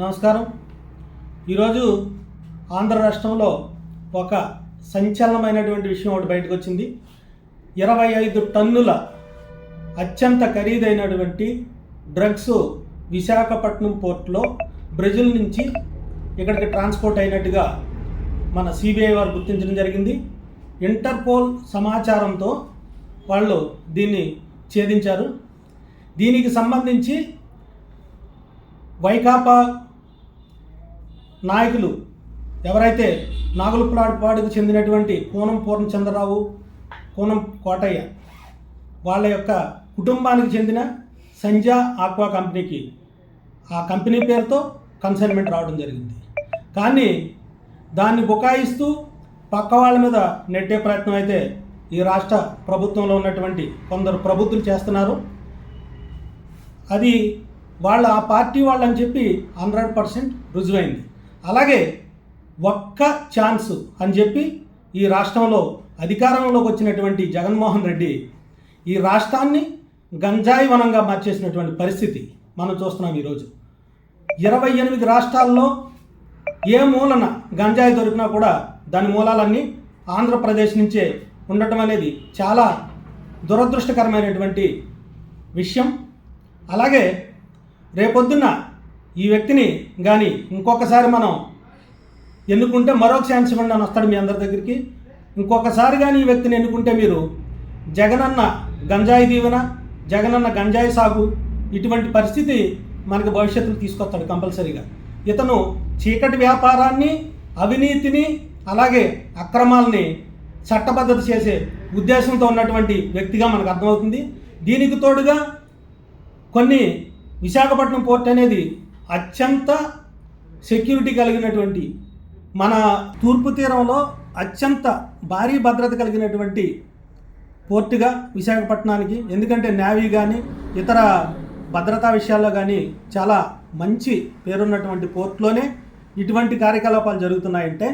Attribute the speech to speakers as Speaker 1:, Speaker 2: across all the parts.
Speaker 1: నమస్కారం. ఈరోజు ఆంధ్ర రాష్ట్రంలో ఒక సంచలనమైనటువంటి విషయం ఒకటి బయటకు వచ్చింది ఇరవై ఐదు టన్నుల అత్యంత ఖరీదైనటువంటి డ్రగ్స్ విశాఖపట్నం పోర్ట్లో బ్రెజిల్ నుంచి ఇక్కడికి ట్రాన్స్పోర్ట్ అయినట్టుగా మన సిబిఐ వారు గుర్తించడం జరిగింది. ఇంటర్పోల్ సమాచారంతో వాళ్ళు దీన్ని ఛేదించారు. దీనికి సంబంధించి వైకాపా నాయకులు ఎవరైతే నాగులపాడుకు చెందినటువంటి కోనం పూర్ణచంద్రరావు కోనం కోటయ్య వాళ్ళ యొక్క కుటుంబానికి చెందిన సంజా ఆక్వా కంపెనీకి ఆ కంపెనీ పేరుతో కన్సైన్మెంట్ రావడం జరిగింది. కానీ దాన్ని బుకాయిస్తూ పక్క వాళ్ళ మీద నెట్టే ప్రయత్నం అయితే ఈ రాష్ట్ర ప్రభుత్వంలో ఉన్నటువంటి కొందరు ప్రబుద్ధులు చేస్తున్నారు. అది వాళ్ళ ఆ పార్టీ వాళ్ళని చెప్పి హండ్రెడ్ పర్సెంట్ రుజువైంది. అలాగే ఒక్క ఛాన్స్ అని చెప్పి ఈ రాష్ట్రంలో అధికారంలోకి వచ్చినటువంటి జగన్మోహన్ రెడ్డి ఈ రాష్ట్రాన్ని గంజాయి వనంగా మార్చేసినటువంటి పరిస్థితి మనం చూస్తున్నాం ఈరోజు. ఇరవై ఎనిమిది రాష్ట్రాల్లో ఏ మూలన గంజాయి దొరికినా కూడా దాని మూలాలన్నీ ఆంధ్రప్రదేశ్ నుంచే ఉండటం అనేది చాలా దురదృష్టకరమైనటువంటి విషయం. అలాగే రేపొద్దున్న ఈ వ్యక్తిని కానీ ఇంకొకసారి మనం ఎన్నుకుంటే మరొక ఛాన్స్ ఇవ్వండి అని వస్తాడు మీ అందరి దగ్గరికి. ఇంకొకసారి కానీ ఈ వ్యక్తిని ఎన్నుకుంటే మీరు జగనన్న గంజాయి దీవెన జగనన్న గంజాయి సాగు ఇటువంటి పరిస్థితి మనకి భవిష్యత్తులో తీసుకొస్తాడు కంపల్సరీగా. ఇతను చీకటి వ్యాపారాన్ని అవినీతిని అలాగే అక్రమాలని చట్టబద్ధత చేసే ఉద్దేశంతో ఉన్నటువంటి వ్యక్తిగా మనకు అర్థమవుతుంది. దీనికి తోడుగా కొన్ని విశాఖపట్నం పోర్ట్ అనేది అత్యంత సెక్యూరిటీ కలిగినటువంటి మన తూర్పు తీరంలో అత్యంత భారీ భద్రత కలిగినటువంటి పోర్టుగా విశాఖపట్నానికి ఎందుకంటే నేవీ కానీ ఇతర భద్రతా విషయాల్లో కానీ చాలా మంచి పేరున్నటువంటి పోర్ట్లోనే ఇటువంటి కార్యకలాపాలు జరుగుతున్నాయంటే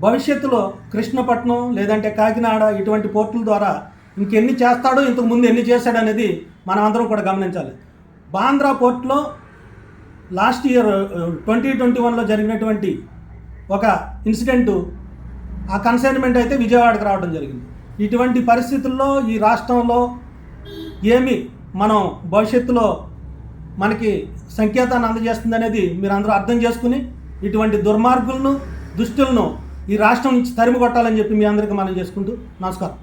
Speaker 1: భవిష్యత్తులో కృష్ణపట్నం లేదంటే కాకినాడ ఇటువంటి పోర్టుల ద్వారా ఇంకెన్ని చేస్తాడో ఇంతకు ముందు ఎన్ని చేశాడనేది మనం అందరం కూడా గమనించాలి. బాంద్రా పోర్ట్లో లాస్ట్ ఇయర్ ట్వంటీ ట్వంటీ వన్లో జరిగినటువంటి ఒక ఇన్సిడెంటు ఆ కన్సైన్మెంట్ అయితే విజయవాడకు రావడం జరిగింది. ఇటువంటి పరిస్థితుల్లో ఈ రాష్ట్రంలో ఏమి మనం భవిష్యత్తులో మనకి సంకేతాన్ని అందజేస్తుంది అనేది మీరు అందరూ అర్థం చేసుకుని ఇటువంటి దుర్మార్గులను దుష్టులను ఈ రాష్ట్రం నుంచి తరిమి కొట్టాలని చెప్పి మీ అందరికీ మనం చేసుకుంటూ నమస్కారం.